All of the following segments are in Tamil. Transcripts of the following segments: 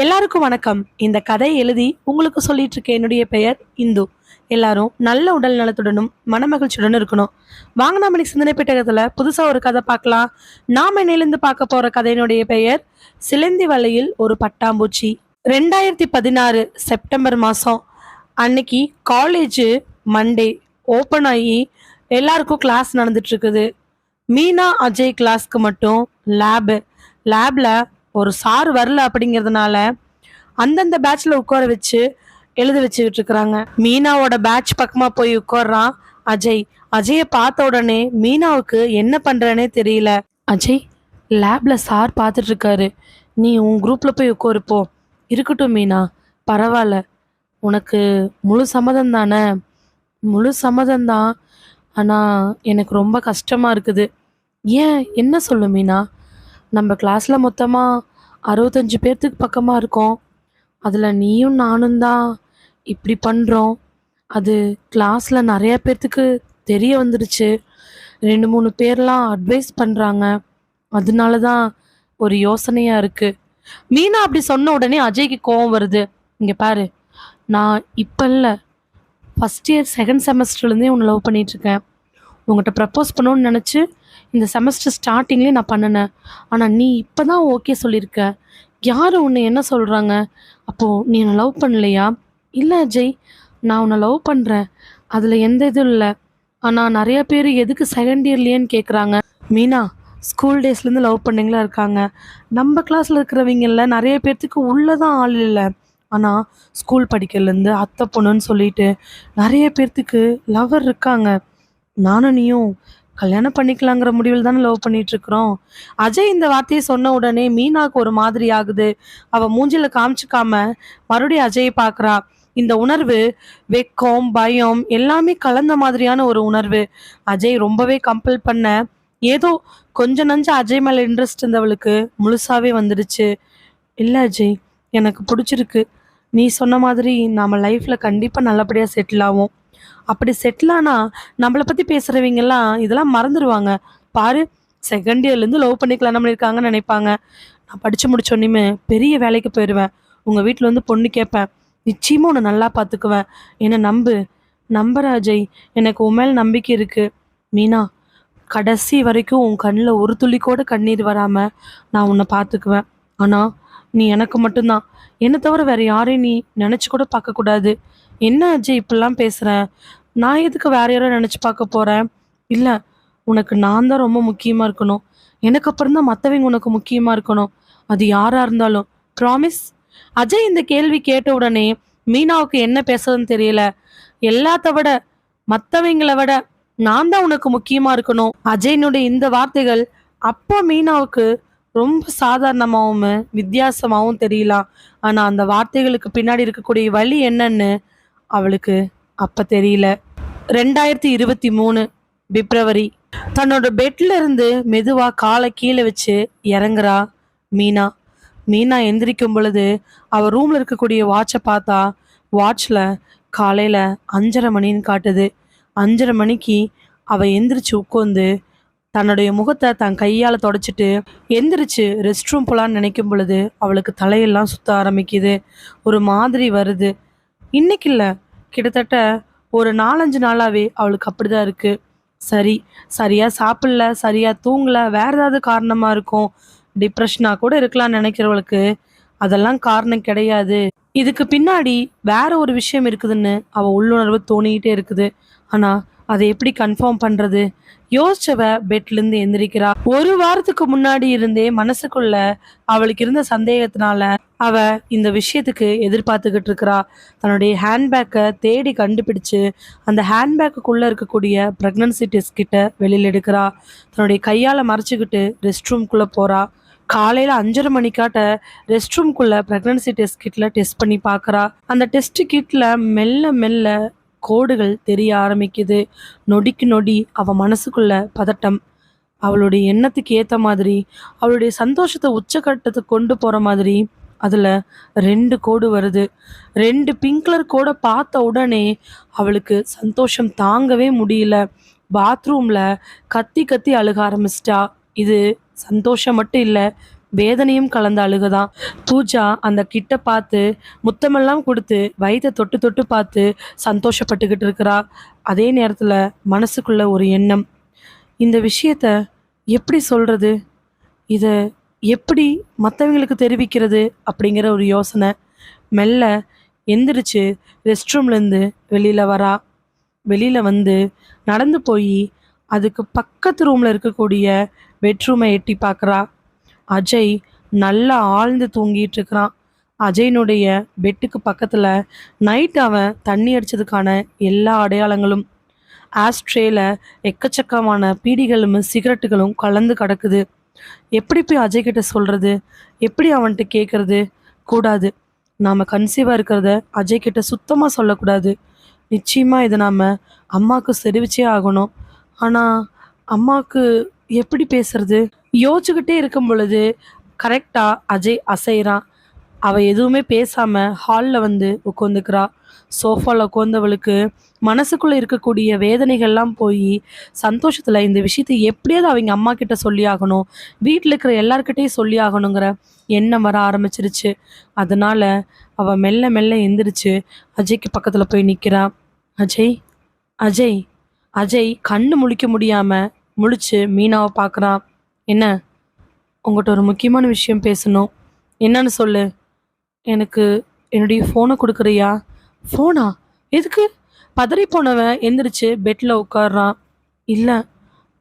எல்லாருக்கும் வணக்கம். இந்த கதை எழுதி உங்களுக்கு சொல்லிட்டு இருக்க என்னுடைய பெயர் இந்து. எல்லாரும் நல்ல உடல் நலத்துடனும் மனமகிழ்ச்சியுடனும் இருக்கணும். வாங்க நாம இன்னைக்கு சிந்தனை பெட்டகத்தில் புதுசாக ஒரு கதை பார்க்கலாம். நாம் இன்னையிலேருந்து பார்க்க போகிற கதையினுடைய பெயர் சிலந்தி வலையில் ஒரு பட்டாம்பூச்சி. ரெண்டாயிரத்தி பதினாறு செப்டம்பர் மாதம் அன்னைக்கு காலேஜு மண்டே ஓப்பன் ஆகி எல்லாருக்கும் கிளாஸ் நடந்துட்டு இருக்குது. மீனா அஜய் கிளாஸ்க்கு மட்டும் லேபு லேபில் ஒரு சார் வரல அப்படிங்கிறதுனால அந்தந்த பேட்ச்ல உட்கார வச்சு எழுத வச்சுக்கிட்டு இருக்கிறாங்க. மீனாவோட பேட்ச் பக்கமா போய் உட்கார்றான் அஜய். அஜயை பார்த்த உடனே மீனாவுக்கு என்ன பண்றேனே தெரியல. அஜய் லேப்ல சார் பார்த்துட்டு இருக்காரு. நீ உன் குரூப்ல போய் உட்காருப்போ இருக்கட்டும் மீனா. பரவாயில்ல. உனக்கு முழு சம்மதம் தானே? முழு சம்மதம் தான். ஆனால் எனக்கு ரொம்ப கஷ்டமா இருக்குது. ஏன்? என்ன சொல்லு மீனா? நம்ம கிளாஸில் மொத்தமாக அறுபத்தஞ்சு பேர்த்துக்கு பக்கமாக இருக்கோம். அதில் நீயும் நானும் தான் இப்படி பண்ணுறோம் அது கிளாஸில் நிறைய பேர்த்துக்கு தெரிய வந்துடுச்சு. ரெண்டு மூணு பேர்லாம் அட்வைஸ் பண்ணுறாங்க அதனால தான் ஒரு யோசனையாக இருக்குது மீனா அப்படி சொன்ன உடனே அஜய்க்கு கோவம் வருது. இங்கே பாரு நான் இப்போ இல்லை. ஃபஸ்ட் இயர் செகண்ட் செமஸ்டர்லேருந்தே உன்னை லவ் பண்ணிகிட்ருக்கேன் உங்கள்கிட்ட ப்ரப்போஸ் பண்ணணும்னு நினச்சி இந்த செமஸ்டர் ஸ்டார்டிங்லேயே நான் பண்ணினேன். ஆனால் நீ இப்போ தான் ஓகே சொல்லியிருக்க யார் உன்னை என்ன சொல்கிறாங்க அப்போது நீ என்னை லவ் பண்ணலையா? இல்லை அஜய் நான் உன்னை லவ் பண்ணுறேன் அதில் எந்த இதுவும் இல்லை. ஆனால் நிறைய பேர் எதுக்கு செகண்ட் இயர்லேயேன்னு கேட்குறாங்க மீனா ஸ்கூல் டேஸ்லேருந்து லவ் பண்ணீங்களா இருக்காங்க? நம்ம கிளாஸில் இருக்கிறவங்கள நிறைய பேர்த்துக்கு உள்ளே தான் ஆள் இல்லை. ஆனால் ஸ்கூல் படிக்கிறதுலேருந்து அத்தை பொண்ணுன்னு சொல்லிட்டு நிறைய பேர்த்துக்கு லவர் இருக்காங்க. நானும் நீயும் கல்யாணம் பண்ணிக்கலாங்கிற முடிவில் தானே லவ் பண்ணிட்டு இருக்கிறோம் அஜய் இந்த வார்த்தையை சொன்ன உடனே மீனாக்கு ஒரு மாதிரி ஆகுது. அவ மூஞ்சில காமிச்சுக்காம மறுபடியும் அஜயை பாக்குறா. இந்த உணர்வு வெக்கம் பயம் எல்லாமே கலந்த மாதிரியான ஒரு உணர்வு. அஜய் ரொம்பவே கம்பல் பண்ண ஏதோ கொஞ்ச நஞ்ச அஜய் மேல இன்ட்ரெஸ்ட் இருந்தவளுக்கு முழுசாவே வந்துடுச்சு. இல்லை அஜய் எனக்கு பிடிச்சிருக்கு. நீ சொன்ன மாதிரி நாம லைஃப்ல கண்டிப்பா நல்லபடியா செட்டில் ஆகும் அப்படி செட்டில் ஆனால் நம்மளை பத்தி பேசுகிறவங்கெல்லாம் இதெல்லாம் மறந்துடுவாங்க பாரு செகண்ட் இயர்லேருந்து லவ் பண்ணி கல்யாணம் பண்ணியிருக்காங்கன்னு நினைப்பாங்க. நான் படிச்சு முடிச்சோன்னே பெரிய வேலைக்கு போயிடுவேன் உங்க வீட்டில் வந்து பொண்ணு கேட்பேன். நிச்சயமும் உன்னை நல்லா பார்த்துக்குவேன் என்னை நம்பு. நம்புற அஜய் எனக்கு உன் மேல் நம்பிக்கை இருக்கு. மீனா கடைசி வரைக்கும் உன் கண்ணில் ஒரு துளி கூட கண்ணீர் வராம நான் உன்னை பார்த்துக்குவேன் ஆனா நீ எனக்கு மட்டும்தான். என்னை தவிர வேற யாரையும் நீ நினச்சி கூட பார்க்கக்கூடாது. என்ன அஜய் இப்படிலாம் பேசுகிறேன் நான் எதுக்கு வேற யாரோ நினச்சி பார்க்க போறேன்? இல்லை உனக்கு நான் தான் ரொம்ப முக்கியமா இருக்கணும். எனக்கு அப்புறம் தான் மற்றவங்க உனக்கு முக்கியமா இருக்கணும். அது யாராக இருந்தாலும். ப்ராமிஸ் அஜய் இந்த கேள்வி கேட்ட உடனே மீனாவுக்கு என்ன பேசுறதுன்னு தெரியல. எல்லாத்த விட மற்றவங்களை விட நான் தான் உனக்கு முக்கியமாக இருக்கணும். அஜயனுடைய இந்த வார்த்தைகள் அப்போ மீனாவுக்கு ரொம்ப சாதாரணமாகவும் வித்தியாசமாகவும் தெரியலாம். ஆனால் அந்த வார்த்தைகளுக்கு பின்னாடி இருக்கக்கூடிய வழி என்னன்னு அவளுக்கு அப்ப தெரியல. ரெண்டாயிரத்தி இருபத்தி மூணு பிப்ரவரி. தன்னோட பெட்ல இருந்து மெதுவா காலை கீழே வச்சு இறங்குறா மீனா. மீனா எந்திரிக்கும் பொழுது அவ ரூம்ல இருக்கக்கூடிய வாட்சை பார்த்தா வாட்ச்ல காலையில அஞ்சரை மணின்னு காட்டுது. அஞ்சரை மணிக்கு அவ எந்திரிச்சு உட்காந்து தன்னுடைய முகத்தை தன் கையால தொடச்சிட்டு எந்திரிச்சு ரெஸ்ட் ரூம் போலான்னு நினைக்கும் பொழுது அவளுக்கு தலையெல்லாம் சுத்த ஆரம்பிக்குது. ஒரு மாதிரி வருது. இன்னைக்கு இல்லை. கிட்டத்தட்ட ஒரு நாலஞ்சு நாளாகவே அவளுக்கு அப்படிதான் இருக்குது சரி சரியாக சாப்பிடல சரியாக தூங்கல வேறு ஏதாவது காரணமாக இருக்கும் டிப்ரெஷனாக கூட இருக்கலாம்னு நினைக்கிறவளுக்கு அதெல்லாம் காரணம் கிடையாது. இதுக்கு பின்னாடி வேற ஒரு விஷயம் இருக்குதுன்னு அவள் உள்ளுணர்வு தோணிக்கிட்டே இருக்குது. ஆனால் அதை எப்படி கன்ஃபார்ம் பண்றது? யோசிச்சவ பெட்லேருந்து எந்திரிக்கிறா. ஒரு வாரத்துக்கு முன்னாடி இருந்தே மனசுக்குள்ள அவளுக்கு இருந்த சந்தேகத்தினால அவ இந்த விஷயத்துக்கு எதிர்பார்த்துக்கிட்டு இருக்கிறா. தன்னுடைய ஹேண்ட்பேக்கை தேடி கண்டுபிடிச்சு அந்த ஹேண்ட்பேக்குள்ளே இருக்கக்கூடிய ப்ரெக்னன்சி டெஸ்ட் கிட்ட வெளியில் எடுக்கிறா. தன்னுடைய கையால் மறைச்சிக்கிட்டு ரெஸ்ட் ரூம்குள்ளே போகிறா காலையில் அஞ்சரை மணிக்காட்ட ரெஸ்ட் ரூம்குள்ளே ப்ரெக்னன்சி டெஸ்ட் கிட்டில் டெஸ்ட் பண்ணி பார்க்குறா அந்த டெஸ்ட் கிட்டில் மெல்ல மெல்ல கோடுகள் தெரிய ஆரம்பிக்குது. நொடிக்கு நொடி அவள் மனசுக்குள்ள பதட்டம். அவளுடைய எண்ணத்துக்கு ஏற்ற மாதிரி அவளுடைய சந்தோஷத்தை உச்சக்கட்டத்துக்கு கொண்டு போகிற மாதிரி அதில் ரெண்டு கோடு வருது. ரெண்டு பிங்க்லர் கோடை பார்த்த உடனே அவளுக்கு சந்தோஷம் தாங்கவே முடியல. பாத்ரூமில் கத்தி கத்தி அழுக ஆரம்பிச்சிட்டா. இது சந்தோஷம் மட்டும் இல்லை வேதனையும் கலந்த அழுகதான். பூஜா அந்த கிட்ட பார்த்து முத்தமெல்லாம் கொடுத்து வயிற்றை தொட்டு தொட்டு பார்த்து சந்தோஷப்பட்டுக்கிட்டு இருக்கிறா. அதே நேரத்தில் மனசுக்குள்ள ஒரு எண்ணம். இந்த விஷயத்த எப்படி சொல்றது? இதை எப்படி மற்றவங்களுக்கு தெரிவிக்கிறது? அப்படிங்கிற ஒரு யோசனை. மெல்ல எந்திரிச்சு ரெஸ்ட் ரூம்லேருந்து வெளியில் வரா. வெளியில் வந்து நடந்து போய் அதுக்கு பக்கத்து ரூமில் இருக்கக்கூடிய பெட்ரூமை எட்டி பார்க்குறா. அஜய் நல்லா ஆழ்ந்து தூங்கிட்டு இருக்கிறான். அஜயனுடைய பெட்டுக்கு பக்கத்தில் நைட் அவன் தண்ணி அடிச்சதுக்கான எல்லா அடையாளங்களும். ஆஸ்ட்ரேல எக்கச்சக்கமான பீடிகளும் சிகரெட்டுகளும் கலந்து கிடக்குது. எப்படி போய் அஜய் கிட்ட சொல்றது? எப்படி அவன்கிட்ட கேட்கறது கூடாது. நாம் கன்சீவாக இருக்கிறத அஜய் கிட்ட சுத்தமாக சொல்லக்கூடாது. நிச்சயமாக இதை நாம் அம்மாவுக்கு தெரிவிச்சே ஆகணும். ஆனால் அம்மாவுக்கு எப்படி பேசுறது? யோசிச்சுக்கிட்டே இருக்கும் பொழுது கரெக்டாக அஜய் அசைகிறான் அவள் எதுவுமே பேசாமல் ஹாலில் வந்து உட்காந்துக்கிறா சோஃபாவில் உட்காந்தவளுக்கு மனசுக்குள்ளே இருக்கக்கூடிய வேதனைகள்லாம் போய் சந்தோஷத்தில் இந்த விஷயத்தை எப்படியாவது அவங்க அம்மா கிட்ட சொல்லி ஆகணும் வீட்டில் இருக்கிற எல்லார்கிட்டையும் சொல்லி ஆகணுங்கிற எண்ணம் வர ஆரம்பிச்சிருச்சு. அதனால அவள் மெல்ல மெல்ல எந்திரிச்சு அஜய்க்கு பக்கத்தில் போய் நிற்கிறா அஜய் அஜய் அஜய் கண்ணு முழிக்க முடியாமல் முழிச்சு மீனாவை பார்க்குறான் என்ன? உங்கள்கிட்ட ஒரு முக்கியமான விஷயம் பேசணும். என்னன்னு சொல்லு. எனக்கு என்னுடைய ஃபோனை கொடுக்குறியா? ஃபோனா எதுக்கு? பதறி போனவன் எந்திரிச்சு பெட்டில் உட்காடுறான் இல்லை.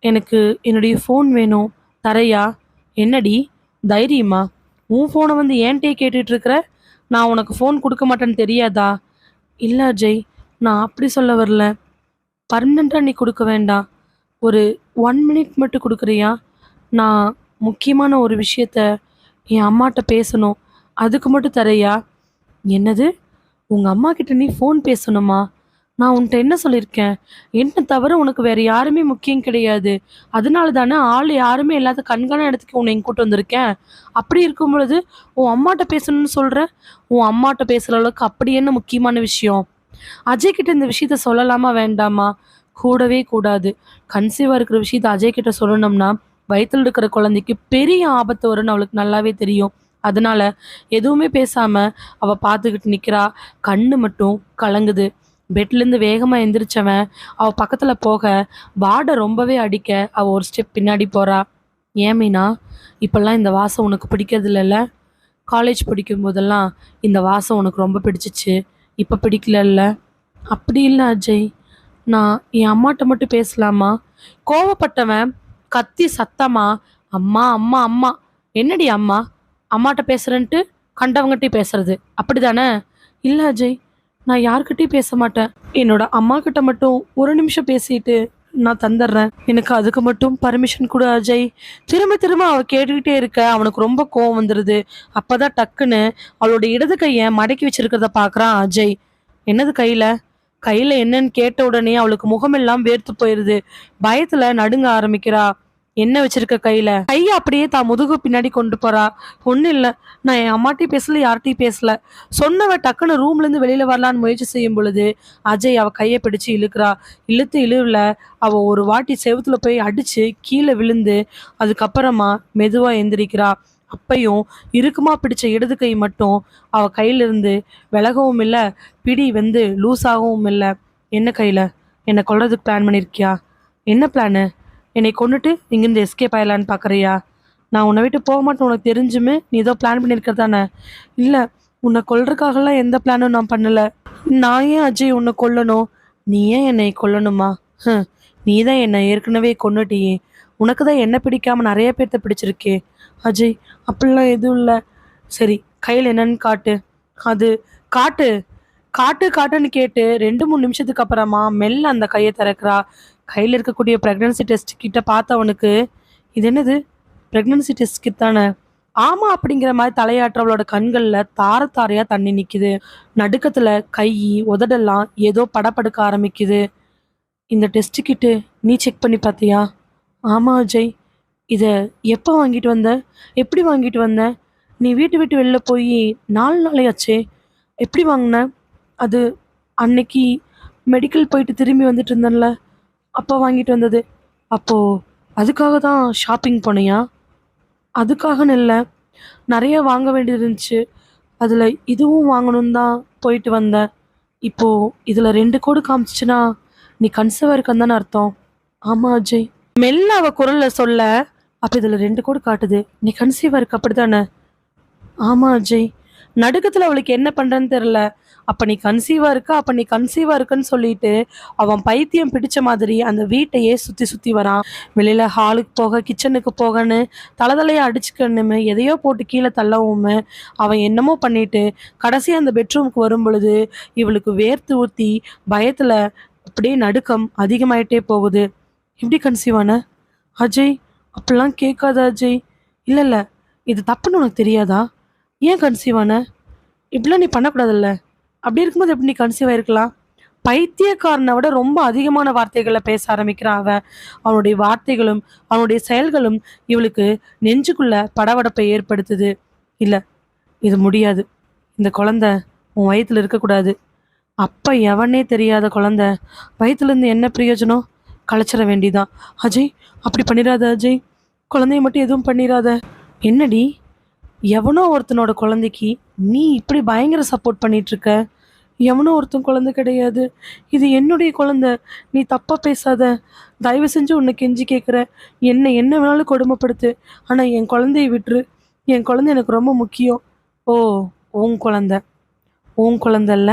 எனக்கு என்னுடைய ஃபோன் வேணும். தரையா? என்னடி? தைரியமா? உன் ஃபோனை வந்து ஏன்ட்டே கேட்டுட்ருக்குற? இருக்கிற நான் உனக்கு ஃபோன் கொடுக்க மாட்டேன்னு தெரியாதா? இல்லை அஜய். நான் அப்படி சொல்ல வரல. பர்மனெண்ட்டாக நீ கொடுக்க வேண்டாம். ஒரு ஒன் மினிட் மட்டும் கொடுக்குறியா? நான் முக்கியமான ஒரு விஷயத்த என் அம்மாட்ட பேசணும். அதுக்கு மட்டும் தரையா என்னது? உங்கள் அம்மா கிட்ட நீ ஃபோன் பேசணுமா? நான் உன்கிட்ட என்ன சொல்லியிருக்கேன் என்ன தவிர உனக்கு வேற யாருமே முக்கியம் கிடையாது. அதனால தானே ஆள் யாருமே இல்லாத கண்காண இடத்துக்கு உன்னை இங்க கூட்டு வந்திருக்கேன். அப்படி இருக்கும் பொழுது உன் அம்மாட்ட பேசணும்னு சொல்கிற உன் அம்மாட்ட பேசுகிற அளவுக்கு அப்படி என்ன முக்கியமான விஷயம்? அஜய் கிட்ட இந்த விஷயத்த சொல்லலாமா வேண்டாமா? கூடவே கூடாது. கன்சீவாக இருக்கிற விஷயத்த அஜய் கிட்ட சொல்லணும்னா வயிற்றில் இருக்கிற குழந்தைக்கு பெரிய ஆபத்து வரும்னு அவளுக்கு நல்லாவே தெரியும். அதனால எதுவுமே பேசாம அவ பார்த்துக்கிட்டு நிக்கிறா. கண்ணு மட்டும் கலங்குது. பெட்லேருந்து வேகமாக எந்திரிச்சவன் அவள் பக்கத்தில் போக வாடை ரொம்பவே அடிக்க அவள் ஒரு ஸ்டெப் பின்னாடி போகிறா ஏன் மீனா? இப்போல்லாம் இந்த வாசம் உனக்கு பிடிக்கிறது இல்லைல்ல? காலேஜ் படிக்கும் போதெல்லாம் இந்த வாசம் உனக்கு ரொம்ப பிடிச்சிச்சு. இப்போ பிடிக்கலல்ல? அப்படி இல்லை அஜய். நான் என் அம்மாட்ட மட்டும் பேசலாமா? கோவப்பட்டவன் கத்தி சத்தமா அம்மா அம்மா அம்மா என்னடி அம்மா? அம்மாட்ட பேசுறேன்ட்டு கண்டவங்ககிட்டயும் பேசுறது. அப்படிதானே? இல்லை அஜய் நான் யாருக்கிட்டையும் பேச மாட்டேன். என்னோட அம்மா கிட்ட மட்டும் ஒரு நிமிஷம் பேசிட்டு நான் தந்துடுறேன் எனக்கு அதுக்கு மட்டும் பர்மிஷன் கொடு அஜய். திரும்ப திரும்ப அவ கேட்டுக்கிட்டே இருக்க அவனுக்கு ரொம்ப கோவம் வந்துடுது அப்போதான் டக்குன்னு அவளோட இடது கையை மடக்கி வச்சிருக்கிறத பார்க்குறான் அஜய். என்னது கையில? கையில என்னன்னு கேட்ட உடனே அவளுக்கு முகமெல்லாம் வேர்த்து போயிருது. பயத்துல நடுங்க ஆரம்பிக்கிறா. என்ன வச்சிருக்க கையில? கையை அப்படியே தான் முதுகு பின்னாடி கொண்டு போறா. ஒன்றும் இல்லை. நான் என் அம்மாட்டையும் பேசல யார்கிட்டயும் பேசல. சொன்னவ டக்குன்னு ரூம்ல இருந்து வெளியில வரலான்னு முயற்சி செய்யும் பொழுது அஜய் அவ கையை பிடிச்சு இழுக்கிறா. இழுத்து இழுவுல அவ ஒரு வாட்டி செவுத்துல போய் அடிச்சு கீழே விழுந்து அதுக்கப்புறமா மெதுவா எந்திரிக்கிறா. அப்பையும் இறுக்கமா பிடிச்ச இடது கை மட்டும் அவ கையிலிருந்து விலகவும் இல்லை பிடி வந்து லூஸாகவும் இல்லை. என்ன கையில்? என்னை கொள்றதுக்கு பிளான் பண்ணியிருக்கியா என்ன பிளானு என்னை கொண்டுட்டு இங்கேருந்து எஸ்கேப் ஆயிடலான்னு பார்க்குறியா நான் உன்னை விட்டு போக மாட்டேன் உனக்கு தெரிஞ்சுமே நீ ஏதோ பிளான் பண்ணியிருக்க தானே? இல்லை உன்னை கொல்றதுக்காகலாம் எந்த பிளானும் நான் பண்ணலை. நான் ஏன் அஜய் உன்னை கொல்லணும்? நீ ஏன் என்னை கொல்லணுமா? ஹ நீ தான் என்னை ஏற்கனவே கொண்டுட்டியே உனக்கு தான் என்ன பிடிக்காம நிறைய பேர்த்த பிடிச்சிருக்கே. அஜய் அப்படிலாம் எதுவும் இல்லை. சரி கையில் என்னன்னு காட்டு. அது காட்டு. காட்டு காட்டுன்னு கேட்டு ரெண்டு மூணு நிமிஷத்துக்கு அப்புறமா மெல்ல அந்த கையை திறக்கிறா. கையில் இருக்கக்கூடிய ப்ரெக்னன்சி டெஸ்ட் கிட்ட பார்த்தவனுக்கு இது என்னது? ப்ரெக்னன்சி டெஸ்ட் கிட் தானே? ஆமாம் அப்படிங்கிற மாதிரி தலையாற்றவளோட கண்களில் தார தாரையாக தண்ணி நிற்கிது நடுக்கத்தில் கை உதடெல்லாம் ஏதோ படப்படுக்க ஆரம்பிக்குது. இந்த டெஸ்ட் கிட்டு நீ செக் பண்ணி பார்த்தியா? ஆமாம் அஜய். இதை எப்போ வாங்கிட்டு வந்த? எப்படி வாங்கிட்டு வந்த? நீ வீட்டு விட்டு வெளில போய் நாலு நாளையாச்சே. எப்படி வாங்கின? அது அன்னைக்கு மெடிக்கல் போயிட்டு திரும்பி வந்துட்டு இருந்தேன்ல. அப்போ வாங்கிட்டு வந்தது. அப்போது அதுக்காக தான் ஷாப்பிங் போனியா? அதுக்காகன்னு இல்லை. நிறைய வாங்க வேண்டியது இருந்துச்சு. அதில் இதுவும் வாங்கணும் தான் போயிட்டு வந்தேன் இப்போது இதில் ரெண்டு கோடு காமிச்சிச்சுன்னா நீ கன்சீவாக இருக்கன்னு தானே அர்த்தம். ஆமாம் அஜய். மெல்ல அவள் குரலில் சொல்ல அப்போ இதில் ரெண்டு கோடு காட்டுது. நீ கன்சீவாக இருக்க அப்படிதானே ஆமாம் அஜய். நடுக்கத்தில் அவளுக்கு என்ன பண்ணுறன்னு தெரில அப்போ நீ கன்சீவாக இருக்க? அப்போ நீ கன்சீவாக இருக்குன்னு சொல்லிட்டு அவன் பைத்தியம் பிடிச்ச மாதிரி அந்த வீட்டையே சுற்றி சுற்றி வரான். வெளியில் ஹாலுக்கு போக கிச்சனுக்கு போகன்னு தலைதலையை அடிச்சுக்கணுமே எதையோ போட்டு கீழே தள்ளவுமே அவன் என்னமோ பண்ணிட்டு கடைசி அந்த பெட்ரூமுக்கு வரும் பொழுது இவளுக்கு வேர்த்து ஊற்றி பயத்தில் அப்படியே நடுக்கம் அதிகமாயிட்டே போகுது. எப்படி கன்சீவான அஜய் அப்படிலாம் கேட்காத அஜய்? இல்லை இல்லை. இது தப்புன்னு உனக்கு தெரியாதா? ஏன் கன்சீவ் ஆன? இப்படிலாம் நீ பண்ணக்கூடாதுல்ல. அப்படி இருக்கும்போது எப்படி நீ கன்சீவ் ஆயிருக்கலாம்? பைத்தியக்காரனை விட ரொம்ப அதிகமான வார்த்தைகளை பேச ஆரம்பிக்கிறான் அவன். அவனுடைய வார்த்தைகளும் அவனுடைய செயல்களும் இவளுக்கு நெஞ்சுக்குள்ள படவடப்பை ஏற்படுத்துது. இல்லை இது முடியாது. இந்த குழந்தை உன் வயித்துல இருக்கக்கூடாது. அப்போ எவனே தெரியாத குழந்தை வயிற்றுலேருந்து என்ன பிரயோஜனம்? கலைச்சிட வேண்டிதான் அஜய் அப்படி பண்ணிடாத அஜய். குழந்தைய மட்டும் எதுவும் பண்ணிடாத என்னடி? எவனோ ஒருத்தனோட குழந்தைக்கு நீ இப்படி பயங்கர சப்போர்ட் பண்ணிட்டு இருக்க எவனோ ஒருத்தன் குழந்தை கிடையாது. இது என்னுடைய குழந்தை. நீ தப்பா பேசாத. தயவு செஞ்சு உன்னை கெஞ்சி கேட்குற என்னை என்ன வேணாலும் கொடுமைப்படுத்து. ஆனால் என் குழந்தைய விட்டுரு. என் குழந்தை எனக்கு ரொம்ப முக்கியம். ஓ உன் குழந்தை. உன் குழந்தைல்ல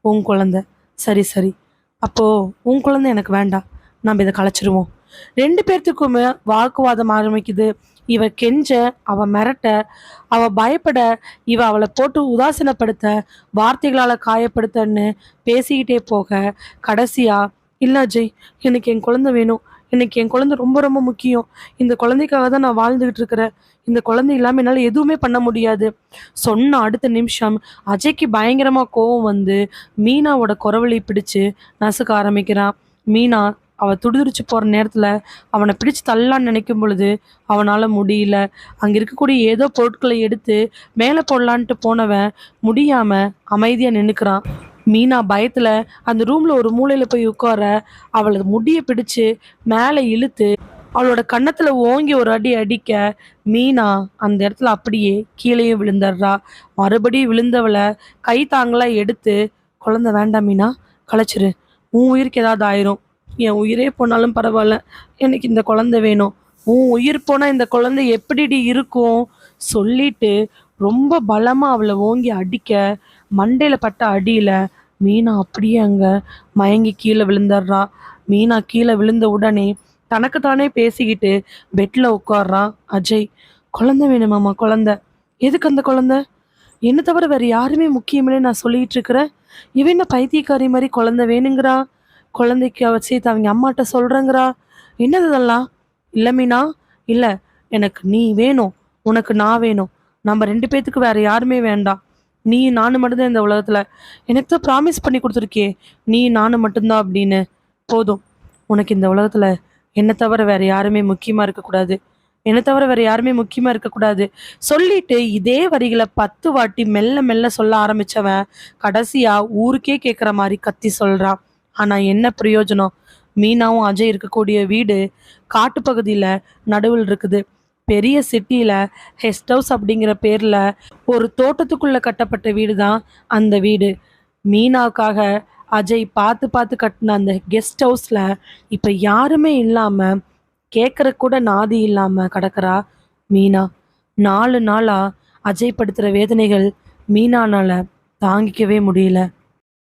உன் குழந்தை. சரி சரி. அப்போ உன் குழந்தை எனக்கு வேண்டாம். நம்ம இதை கலைச்சிருவோம். ரெண்டு பேர்த்துக்குமே வாக்குவாதம் ஆரம்பிக்குது. இவ கெஞ்ச அவ மிரட்ட அவ பயப்பட இவ அவளை போட்டு உதாசீனப்படுத்த வார்த்தைகளால காயப்படுத்தன்னு பேசிக்கிட்டே போக கடைசியா இல்லை அஜய் எனக்கு என் குழந்தை வேணும். எனக்கு என் குழந்தை ரொம்ப ரொம்ப முக்கியம். இந்த குழந்தைக்காக தான் நான் வாழ்ந்துகிட்டு இருக்கிறேன். இந்த குழந்தை இல்லாமல் என்னால் எதுவுமே பண்ண முடியாது. சொன்ன அடுத்த நிமிஷம் அஜய்க்கு பயங்கரமாக கோவம் வந்து மீனாவோட குரவழி பிடிச்சு நசுக்க ஆரம்பிக்கிறான் மீனா அவன் துடிதுடிச்சு போகிற நேரத்தில் அவனை பிடிச்சு தள்ளலான்னு நினைக்கும் பொழுது அவனால் முடியல. அங்கே இருக்கக்கூடிய ஏதோ பொருட்களை எடுத்து மேலே போடலான்ட்டு போனவன் முடியாமல் அமைதியாக நின்றுக்கிறான் மீனா பயத்தில் அந்த ரூமில் ஒரு மூலையில் போய் உட்கார அவளை முடியை பிடிச்சு மேலே இழுத்து அவளோட கன்னத்தில் ஓங்கி ஒரு அடி அடிக்க மீனா அந்த இடத்துல அப்படியே கீழேயே விழுந்துடுறா. மறுபடியும் விழுந்தவளை கை தாங்களாக எடுத்து குழந்தை வேண்டாம் மீனா களைச்சிரு. உன் உயிருக்கு ஏதாவது ஆயிரும். என் உயிரே போனாலும் பரவாயில்ல. எனக்கு இந்த குழந்தை வேணும். உன் உயிர் போனால் இந்த குழந்தை எப்படிடி இருக்கும்? சொல்லிட்டு ரொம்ப பலமாக அவளை ஓங்கி அடிக்க மண்டையில் பட்ட அடியில மீனா அப்படியே அங்கே மயங்கி கீழே விழுந்துடுறா. மீனா கீழே விழுந்த உடனே தனக்கு தானே பேசிக்கிட்டு பெட்டில் உட்காடுறான் அஜய் குழந்தை வேணுமாம்மா குழந்தை. எதுக்கு அந்த குழந்தை? என்ன தவிர வேறு யாருமே முக்கியமில்லை நான் சொல்லிகிட்டு இருக்கிறேன். இவன் என்ன பைத்தியக்காரி மாதிரி குழந்தை வேணுங்கிறா? குழந்தைக்கு அவ சேர்த்து அவங்க அம்மாட்ட சொல்றேங்கிறா? என்னது இதெல்லாம்? இல்லை மீனா இல்லை. எனக்கு நீ வேணும். உனக்கு நான் வேணும். நம்ம ரெண்டு பேத்துக்கு வேற யாருமே வேண்டாம் நீ நானும் மட்டும்தான் இந்த உலகத்தில். எனக்கு தான் ப்ராமிஸ் பண்ணி கொடுத்துருக்கியே. நீ நானும் மட்டும்தான் அப்படின்னு. போதும். உனக்கு இந்த உலகத்தில் என்னை தவிர வேற யாருமே முக்கியமாக இருக்கக்கூடாது. என்னை தவிர வேற யாருமே முக்கியமாக இருக்கக்கூடாது. சொல்லிட்டு இதே வரிகளை பத்து வாட்டி மெல்ல மெல்ல சொல்ல ஆரம்பிச்சவன் கடைசியாக ஊருக்கே கேட்குற மாதிரி கத்தி சொல்கிறான் ஆனால் என்ன பிரயோஜனம்? மீனாவும் அஜய் இருக்கக்கூடிய வீடு காட்டுப்பகுதியில் நடுவில் இருக்குது. பெரிய சிட்டியில் ஹெஸ்ட் ஹவுஸ் அப்படிங்கிற பேரில் ஒரு தோட்டத்துக்குள்ளே கட்டப்பட்ட வீடு தான் அந்த வீடு. மீனாவுக்காக அஜய் பார்த்து பார்த்து கட்டின அந்த கெஸ்ட் ஹவுஸில் இப்போ யாருமே இல்லாமல் கேட்குற கூட நாதி இல்லாமல் கிடக்கிறா மீனா. நாலு நாளாக அஜய் படுத்துகிற வேதனைகள் மீனானால் தாங்கிக்கவே முடியல.